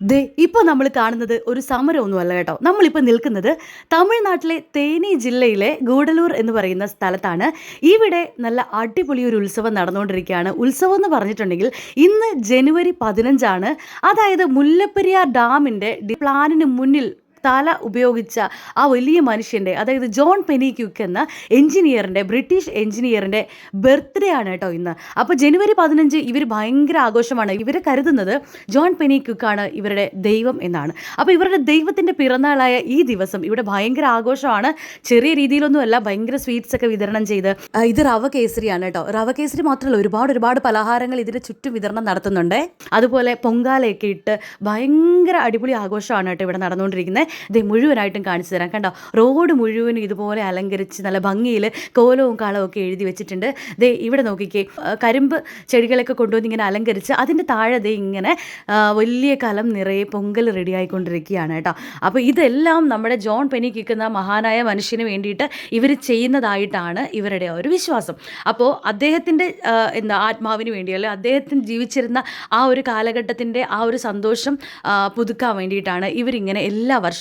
ദേ ഇപ്പോൾ നമ്മൾ കാണുന്നത് ഒരു സമരമൊന്നുമല്ല കേട്ടോ. നമ്മളിപ്പോൾ നിൽക്കുന്നത് തമിഴ്നാട്ടിലെ തേനി ജില്ലയിലെ ഗൂഡലൂർ എന്ന് പറയുന്ന സ്ഥലത്താണ്. ഇവിടെ നല്ല അടിപൊളി ഒരു ഉത്സവം നടന്നുകൊണ്ടിരിക്കുകയാണ്. ഉത്സവം എന്ന് പറഞ്ഞിട്ടുണ്ടെങ്കിൽ ഇന്ന് ജനുവരി പതിനഞ്ചാണ്. അതായത് മുല്ലപ്പെരിയാർ ഡാമിന്റെ പ്ലാനിന് മുന്നിൽ തല ഉപയോഗിച്ച ആ വലിയ മനുഷ്യന്റെ അതായത് ജോൺ പെനി ക്യുക്ക് എന്ന എഞ്ചിനീയറിന്റെ ബ്രിട്ടീഷ് എഞ്ചിനീയറിന്റെ ബർത്ത്ഡേ ആണ് കേട്ടോ ഇന്ന്. അപ്പോൾ ജനുവരി പതിനഞ്ച് ഇവർ ഭയങ്കര ആഘോഷമാണ്. ഇവർ കരുതുന്നത് ജോൺ പെനി ക്യുക്കാണ് ഇവരുടെ ദൈവം എന്നാണ്. അപ്പോൾ ഇവരുടെ ദൈവത്തിന്റെ പിറന്നാളായ ഈ ദിവസം ഇവിടെ ഭയങ്കര ആഘോഷമാണ്. ചെറിയ രീതിയിലൊന്നുമല്ല ഭയങ്കര സ്വീറ്റ്സ് ഒക്കെ വിതരണം ചെയ്ത്. ഇത് റവ കേസരിയാണ് കേട്ടോ. റവ കേസരി മാത്രമല്ല ഒരുപാട് ഒരുപാട് പലഹാരങ്ങൾ ഇതിന് ചുറ്റും വിതരണം നടത്തുന്നുണ്ട്. അതുപോലെ പൊങ്കാലയൊക്കെ ഇട്ട് ഭയങ്കര അടിപൊളി ആഘോഷമാണ് കേട്ടോ ഇവിടെ നടന്നുകൊണ്ടിരിക്കുന്നത്. ഇത് മുഴുവനായിട്ടും കാണിച്ചു തരാം. കണ്ടോ റോഡ് മുഴുവനും ഇതുപോലെ അലങ്കരിച്ച് നല്ല ഭംഗിയിൽ കോലവും കാളവും ഒക്കെ എഴുതി വെച്ചിട്ടുണ്ട്. ദേ ഇവിടെ നോക്കിക്കേ കരിമ്പ് ചെടികളൊക്കെ കൊണ്ടുവന്ന് ഇങ്ങനെ അലങ്കരിച്ച് അതിന്റെ താഴെ ദേ ഇങ്ങനെ വലിയ കലം നിറയെ പൊങ്കൽ റെഡി ആയിക്കൊണ്ടിരിക്കുകയാണ് കേട്ടോ. അപ്പോൾ ഇതെല്ലാം നമ്മുടെ ജോൺ പെനി കിക്കുന്ന മഹാനായ മനുഷ്യന് വേണ്ടിയിട്ട് ഇവർ ചെയ്യുന്നതായിട്ടാണ് ഇവരുടെ ഒരു വിശ്വാസം. അപ്പോൾ അദ്ദേഹത്തിന്റെ എന്താ ആത്മാവിന് വേണ്ടി അല്ലെങ്കിൽ അദ്ദേഹത്തിന് ജീവിച്ചിരുന്ന ആ ഒരു കാലഘട്ടത്തിന്റെ ആ ഒരു സന്തോഷം പുതുക്കാൻ വേണ്ടിയിട്ടാണ് ഇവരിങ്ങനെ എല്ലാ വർഷവും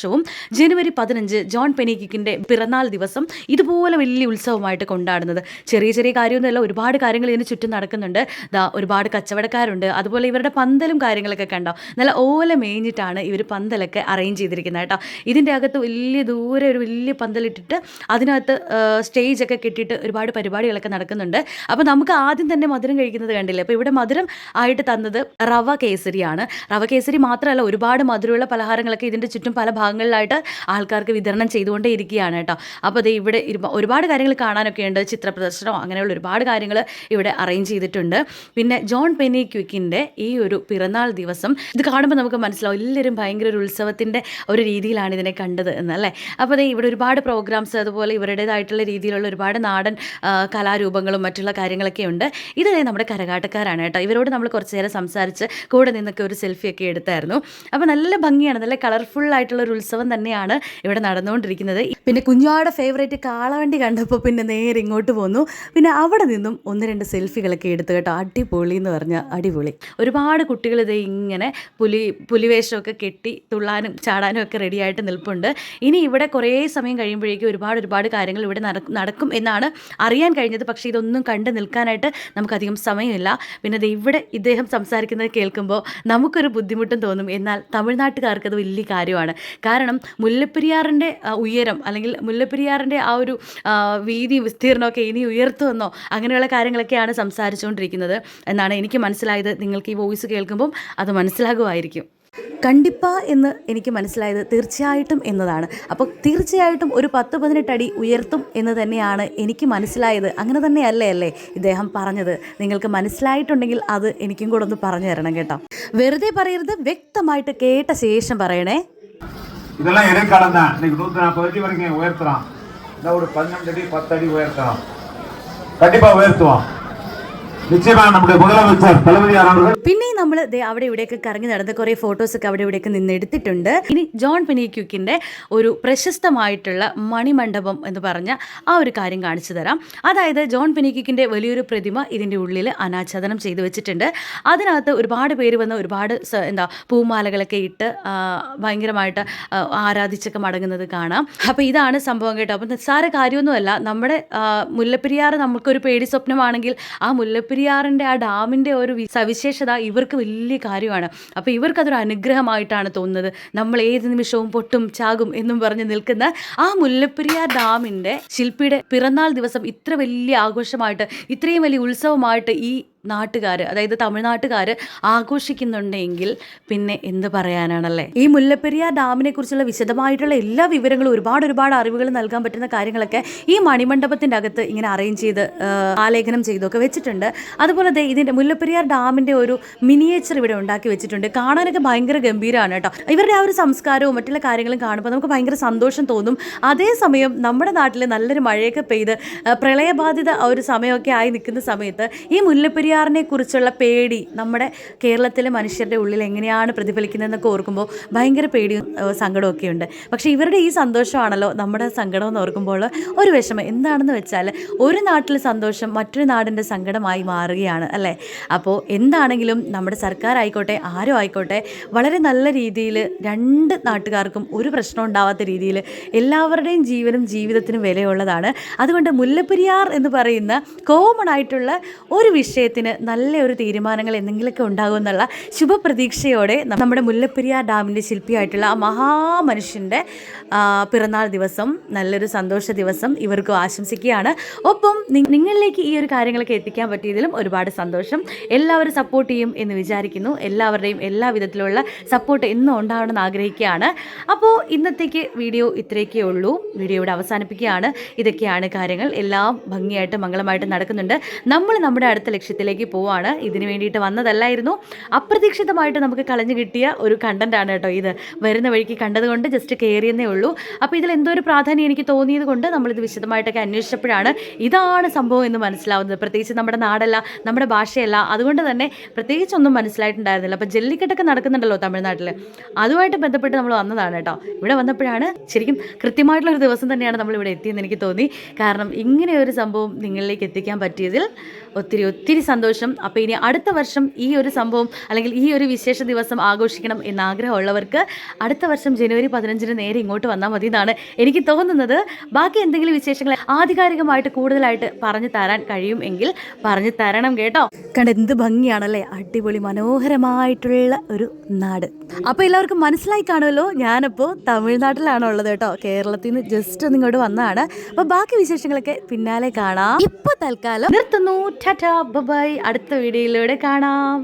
ജനുവരി പതിനഞ്ച് ജോൺ പെനിക്കിക്കിന്റെ പിറന്നാൾ ദിവസം ഇതുപോലെ വലിയ ഉത്സവമായിട്ട് കൊണ്ടാടുന്നത്. ചെറിയ ചെറിയ കാര്യമൊന്നുമല്ല ഒരുപാട് കാര്യങ്ങൾ ഇതിന് ചുറ്റും നടക്കുന്നുണ്ട്. ദാ ഒരുപാട് കച്ചവടക്കാരുണ്ട്. അതുപോലെ ഇവരുടെ പന്തലും കാര്യങ്ങളൊക്കെ കണ്ടോ? നല്ല ഓല മേഞ്ഞിട്ടാണ് ഇവർ പന്തലൊക്കെ അറേഞ്ച് ചെയ്തിരിക്കുന്നത് കേട്ടോ. ഇതിന്റെ അകത്ത് വലിയ ദൂരെ ഒരു വലിയ പന്തലിട്ടിട്ട് അതിനകത്ത് സ്റ്റേജൊക്കെ കെട്ടിയിട്ട് ഒരുപാട് പരിപാടികളൊക്കെ നടക്കുന്നുണ്ട്. അപ്പോൾ നമുക്ക് ആദ്യം തന്നെ മധുരം കഴിക്കുന്നത് കണ്ടില്ലേ? അപ്പോൾ ഇവിടെ മധുരം ആയിട്ട് തന്നത് റവ കേസരിയാണ്. റവ കേസരി മാത്രമല്ല ഒരുപാട് മധുരമുള്ള പലഹാരങ്ങളൊക്കെ ഇതിന്റെ ചുറ്റും പല ഭാഗങ്ങളിലായിട്ട് ആൾക്കാർക്ക് വിതരണം ചെയ്തുകൊണ്ടേ ഇരിക്കുകയാണ് കേട്ടോ. അപ്പോൾ അത് ഇവിടെ ഒരുപാട് കാര്യങ്ങൾ കാണാനൊക്കെ ഉണ്ട്. ചിത്ര പ്രദർശനമോ അങ്ങനെയുള്ള ഒരുപാട് കാര്യങ്ങൾ ഇവിടെ അറേഞ്ച് ചെയ്തിട്ടുണ്ട്. പിന്നെ ജോൺ പെനി ക്വിക്കിന്റെ ഈ ഒരു പിറന്നാൾ ദിവസം ഇത് കാണുമ്പോൾ നമുക്ക് മനസ്സിലാവും എല്ലാവരും ഭയങ്കര ഒരു ഉത്സവത്തിന്റെ ഒരു രീതിയിലാണ് ഇതിനെ കണ്ടത് എന്നല്ലേ. അപ്പോൾ അതേ ഇവിടെ ഒരുപാട് പ്രോഗ്രാംസ് അതുപോലെ ഇവരുടേതായിട്ടുള്ള രീതിയിലുള്ള ഒരുപാട് നാടൻ കലാരൂപങ്ങളും മറ്റുള്ള കാര്യങ്ങളൊക്കെ ഉണ്ട്. ഇത് നമ്മുടെ കരകാട്ടക്കാരാണ് കേട്ടോ. ഇവരോട് നമ്മൾ കുറച്ച് നേരം സംസാരിച്ച് കൂടെ നിന്നൊക്കെ ഒരു സെൽഫിയൊക്കെ എടുത്തായിരുന്നു. അപ്പോൾ നല്ല ഭംഗിയാണ്. നല്ല കളർഫുൾ ആയിട്ടുള്ള ഒരു ഉത്സവം തന്നെയാണ് ഇവിടെ നടന്നുകൊണ്ടിരിക്കുന്നത്. പിന്നെ കുഞ്ഞാടെ ഫേവറേറ്റ് കാളവണ്ടി കണ്ടപ്പോൾ പിന്നെ നേരെ ഇങ്ങോട്ട് പോന്നു. പിന്നെ അവിടെ നിന്നും ഒന്ന് രണ്ട് സെൽഫികളൊക്കെ എടുത്തു കേട്ടോ. അടിപൊളി എന്ന് പറഞ്ഞാൽ അടിപൊളി. ഒരുപാട് കുട്ടികൾ ഇത് ഇങ്ങനെ പുലി പുലിവേഷമൊക്കെ കെട്ടി തുള്ളാനും ചാടാനും ഒക്കെ റെഡിയായിട്ട് നിൽപ്പുണ്ട്. ഇനി ഇവിടെ കുറേ സമയം കഴിയുമ്പോഴേക്കും ഒരുപാട് ഒരുപാട് കാര്യങ്ങൾ ഇവിടെ നടക്കും എന്നാണ് അറിയാൻ കഴിഞ്ഞത്. പക്ഷേ ഇതൊന്നും കണ്ട് നിൽക്കാനായിട്ട് നമുക്കധികം സമയമില്ല. പിന്നെ ഇവിടെ ഇദ്ദേഹം സംസാരിക്കുന്നത് കേൾക്കുമ്പോൾ നമുക്കൊരു ബുദ്ധിമുട്ടും തോന്നും. എന്നാൽ തമിഴ്നാട്ടുകാർക്ക് അത് വലിയ കാര്യമാണ്. കാരണം മുല്ലപ്പെരിയാറിന്റെ ഉയരം അല്ലെങ്കിൽ മുല്ലപ്പെരിയാറിന്റെ ആ ഒരു വീതി വിസ്തീർണമൊക്കെ ഇനി ഉയർത്തുമെന്നോ അങ്ങനെയുള്ള കാര്യങ്ങളൊക്കെയാണ് സംസാരിച്ചുകൊണ്ടിരിക്കുന്നത് എന്നാണ് എനിക്ക് മനസ്സിലായത്. നിങ്ങൾക്ക് ഈ വോയിസ് കേൾക്കുമ്പം അത് മനസ്സിലാകുമായിരിക്കും. കണ്ടിപ്പ എന്ന് എനിക്ക് മനസ്സിലായത് തീർച്ചയായിട്ടും എന്നതാണ്. അപ്പോൾ തീർച്ചയായിട്ടും ഒരു പത്ത് അടി ഉയർത്തും എന്ന് തന്നെയാണ് എനിക്ക് മനസ്സിലായത്. അങ്ങനെ തന്നെയല്ലേ അല്ലേ ഇദ്ദേഹം പറഞ്ഞത്? നിങ്ങൾക്ക് മനസ്സിലായിട്ടുണ്ടെങ്കിൽ അത് എനിക്കും കൂടെ ഒന്ന് പറഞ്ഞു തരണം കേട്ടോ. വെറുതെ പറയരുത് വ്യക്തമായിട്ട് കേട്ട ശേഷം പറയണേ. இதெல்லாம் இடைக்காலம் தான் இன்னைக்கு நூத்தி நாற்பது அடி வரைக்கும் உயர்த்துறான். இந்த ஒரு பன்னெண்டு அடி பத்து அடி உயர்த்துறான். கண்டிப்பா உயர்த்துவோம் நிச்சயமா நம்முடைய முதலமைச்சர் தளபதியார் அவர்கள் പിന്നെ നമ്മൾ അവിടെ ഇവിടെയൊക്കെ കറങ്ങി നടന്ന കുറേ ഫോട്ടോസൊക്കെ അവിടെ ഇവിടെയൊക്കെ നിന്ന് എടുത്തിട്ടുണ്ട് ഇനി ജോൺ പെനിക്യൂക്കിൻ്റെ ഒരു പ്രശസ്തമായിട്ടുള്ള മണിമണ്ഡപം എന്ന് പറഞ്ഞ ആ ഒരു കാര്യം കാണിച്ചു തരാം അതായത് ജോൺ പെനിക്യൂക്കിൻ്റെ വലിയൊരു പ്രതിമ ഇതിൻ്റെ ഉള്ളിൽ അനാച്ഛാദനം ചെയ്തു വെച്ചിട്ടുണ്ട് അതിനകത്ത് ഒരുപാട് പേര് വന്ന് ഒരുപാട് സ- എന്താ പൂമാലകളൊക്കെ ഇട്ട് ആ, ഭയങ്കരമായിട്ട് ആ, ആരാധിച്ചൊക്കെ മടങ്ങുന്നത് കാണാം അപ്പോൾ ഇതാണ് സംഭവം കേട്ടോ അപ്പം നിസ്സാര കാര്യമൊന്നുമല്ല നമ്മുടെ ആ, മുല്ലപ്പെരിയാർ നമുക്കൊരു പേടി സ്വപ്നമാണെങ്കിൽ ആ മുല്ലപ്പെരിയാറിന്റെ ആ ഡാമിന്റെ ഒരു സവിശേഷത ഇവർക്ക് വലിയ കാര്യമാണ്. അപ്പോൾ ഇവർക്കതൊരു അനുഗ്രഹമായിട്ടാണ് തോന്നുന്നത്. നമ്മൾ ഏത് നിമിഷവും പൊട്ടും ചാകും എന്നും പറഞ്ഞ് നിൽക്കുന്ന ആ മുല്ലപ്പെരിയാർ ഡാമിന്റെ ശില്പിയുടെ പിറന്നാൾ ദിവസം ഇത്ര വലിയ ആഘോഷമായിട്ട് ഇത്രയും വലിയ ഉത്സവമായിട്ട് ഈ നാട്ടുകാർ അതായത് തമിഴ്നാട്ടുകാർ ആഘോഷിക്കുന്നുണ്ടെങ്കിൽ പിന്നെ എന്ത് പറയാനാണല്ലേ? ഈ മുല്ലപ്പെരിയാർ ഡാമിനെ കുറിച്ചുള്ള വിശദമായിട്ടുള്ള എല്ലാ വിവരങ്ങളും ഒരുപാട് ഒരുപാട് അറിവുകൾ നൽകാൻ പറ്റുന്ന കാര്യങ്ങളൊക്കെ ഈ മണിമണ്ഡപത്തിന്റെ അകത്ത് ഇങ്ങനെ അറേഞ്ച് ചെയ്ത് ആലേഖനം ചെയ്തൊക്കെ വെച്ചിട്ടുണ്ട്. അതുപോലെ ദേ ഇതിന്റെ മുല്ലപ്പെരിയാർ ഡാമിന്റെ ഒരു മിനിയേച്ചർ ഇവിടെ ഉണ്ടാക്കി വെച്ചിട്ടുണ്ട്. കാണാനൊക്കെ ഭയങ്കര ഗംഭീരമാണ് കേട്ടോ. ഇവരുടെ ആ ഒരു സംസ്കാരവും മറ്റുള്ള കാര്യങ്ങളും കാണുമ്പോൾ നമുക്ക് ഭയങ്കര സന്തോഷം തോന്നും. അതേസമയം നമ്മുടെ നാട്ടിൽ നല്ലൊരു മഴയൊക്കെ പെയ്ത് പ്രളയബാധിത ഒരു സമയമൊക്കെ ആയി നിൽക്കുന്ന സമയത്ത് ഈ മുല്ലപ്പെരിയാർ മുല്ലപ്പെരിയാറിനെ കുറിച്ചുള്ള പേടി നമ്മുടെ കേരളത്തിലെ മനുഷ്യരുടെ ഉള്ളിൽ എങ്ങനെയാണ് പ്രതിഫലിക്കുന്നതെന്നൊക്കെ ഓർക്കുമ്പോൾ ഭയങ്കര പേടിയും സങ്കടമൊക്കെ ഉണ്ട്. പക്ഷേ ഇവരുടെ ഈ സന്തോഷമാണല്ലോ നമ്മുടെ സങ്കടം എന്ന് ഓർക്കുമ്പോൾ ഒരു വിഷമം. എന്താണെന്ന് വെച്ചാൽ ഒരു നാട്ടിലെ സന്തോഷം മറ്റൊരു നാടിന്റെ സങ്കടമായി മാറുകയാണ് അല്ലേ? അപ്പോൾ എന്താണെങ്കിലും നമ്മുടെ സർക്കാർ ആയിക്കോട്ടെ ആരും ആയിക്കോട്ടെ വളരെ നല്ല രീതിയിൽ രണ്ട് നാട്ടുകാർക്കും ഒരു പ്രശ്നം ഉണ്ടാവാത്ത രീതിയിൽ എല്ലാവരുടെയും ജീവനും ജീവിതത്തിനും വിലയുള്ളതാണ്. അതുകൊണ്ട് മുല്ലപ്പെരിയാർ എന്ന് പറയുന്ന കോമൺ ആയിട്ടുള്ള ഒരു വിഷയത്തിന് നല്ല ഒരു തീരുമാനങ്ങൾ എന്തെങ്കിലുമൊക്കെ ഉണ്ടാകും എന്നുള്ള ശുഭപ്രതീക്ഷയോടെ നമ്മുടെ മുല്ലപ്പെരിയാർ ഡാമിന്റെ ശില്പിയായിട്ടുള്ള ആ മഹാമനുഷ്യന്റെ പിറന്നാൾ ദിവസം നല്ലൊരു സന്തോഷ ദിവസം ഇവർക്കും ആശംസിക്കുകയാണ്. ഒപ്പം നിങ്ങളിലേക്ക് ഈ ഒരു കാര്യങ്ങളൊക്കെ എത്തിക്കാൻ പറ്റിയതിലും ഒരുപാട് സന്തോഷം. എല്ലാവരും സപ്പോർട്ട് ചെയ്യും എന്ന് വിചാരിക്കുന്നു. എല്ലാവരുടെയും എല്ലാ വിധത്തിലുള്ള സപ്പോർട്ട് എന്നും ഉണ്ടാവണമെന്ന് ആഗ്രഹിക്കുകയാണ്. അപ്പോൾ ഇന്നത്തേക്ക് വീഡിയോ ഇത്രയൊക്കെ ഉള്ളൂ. വീഡിയോ ഇവിടെ അവസാനിപ്പിക്കുകയാണ്. ഇതൊക്കെയാണ് കാര്യങ്ങൾ. എല്ലാം ഭംഗിയായിട്ട് മംഗളമായിട്ട് നടക്കുന്നുണ്ട്. നമ്മൾ നമ്മുടെ അടുത്ത ലക്ഷ്യത്തിലേക്ക് പോവാണ്. ഇതിന് വേണ്ടിയിട്ട് വന്നതല്ലായിരുന്നു. അപ്രതീക്ഷിതമായിട്ട് നമുക്ക് കളഞ്ഞു കിട്ടിയ ഒരു കണ്ടന്റ് ആണ് കേട്ടോ ഇത്. വരുന്ന വഴിക്ക് കണ്ടതുകൊണ്ട് ജസ്റ്റ് കയറിയെന്നേ ഉള്ളൂ. അപ്പോൾ ഇതിൽ എന്തോ ഒരു പ്രാധാന്യം എനിക്ക് തോന്നിയത് കൊണ്ട് നമ്മളിത് വിശദമായിട്ടൊക്കെ അന്വേഷിച്ചപ്പോഴാണ് ഇതാണ് സംഭവം എന്ന് മനസ്സിലാവുന്നത്. പ്രത്യേകിച്ച് നമ്മുടെ നാടല്ല നമ്മുടെ ഭാഷയല്ല. അതുകൊണ്ട് തന്നെ പ്രത്യേകിച്ചൊന്നും മനസ്സിലായിട്ടുണ്ടായിരുന്നില്ല. അപ്പോൾ ജല്ലിക്കെട്ടൊക്കെ നടക്കുന്നുണ്ടല്ലോ തമിഴ്നാട്ടിൽ അതുമായിട്ട് ബന്ധപ്പെട്ട് നമ്മൾ വന്നതാണ് കേട്ടോ. ഇവിടെ വന്നപ്പോഴാണ് ശരിക്കും കൃത്യമായിട്ടുള്ള ഒരു ദിവസം തന്നെയാണ് നമ്മൾ ഇവിടെ എത്തിയെന്ന് എനിക്ക് തോന്നി. കാരണം ഇങ്ങനെ ഒരു സംഭവം നിങ്ങളിലേക്ക് എത്തിക്കാൻ പറ്റിയതിൽ ഒത്തിരി ഒത്തിരി സന്തോഷം. അപ്പോൾ ഇനി അടുത്ത വർഷം ഈ ഒരു സംഭവം അല്ലെങ്കിൽ ഈ ഒരു വിശേഷ ദിവസം ആഘോഷിക്കണം എന്ന ആഗ്രഹമുള്ളവർക്ക് അടുത്ത വർഷം ജനുവരി പതിനഞ്ചിന് നേരെ ഇങ്ങോട്ട് വന്നാൽ മതി എന്നാണ് എനിക്ക് തോന്നുന്നത്. ബാക്കി എന്തെങ്കിലും വിശേഷങ്ങൾ ആധികാരികമായിട്ട് കൂടുതലായിട്ട് പറഞ്ഞു തരാൻ കഴിയും എങ്കിൽ പറഞ്ഞു തരണം കേട്ടോ. കണ്ട എന്ത് ഭംഗിയാണല്ലേ? അടിപൊളി മനോഹരമായിട്ടുള്ള ഒരു നാട്. അപ്പോൾ എല്ലാവർക്കും മനസ്സിലായി കാണുമല്ലോ ഞാനിപ്പോൾ തമിഴ്നാട്ടിലാണ് ഉള്ളത് കേട്ടോ. കേരളത്തിൽ നിന്ന് ജസ്റ്റ് ഒന്ന് ഇങ്ങോട്ട് വന്നതാണ്. അപ്പോൾ ബാക്കി വിശേഷങ്ങളൊക്കെ പിന്നാലെ കാണാം. ഇപ്പോൾ തൽക്കാലം നിർത്തുന്നു. ടാറ്റാ ബൈ അടുത്ത വീഡിയോയിലൂടെ കാണാം.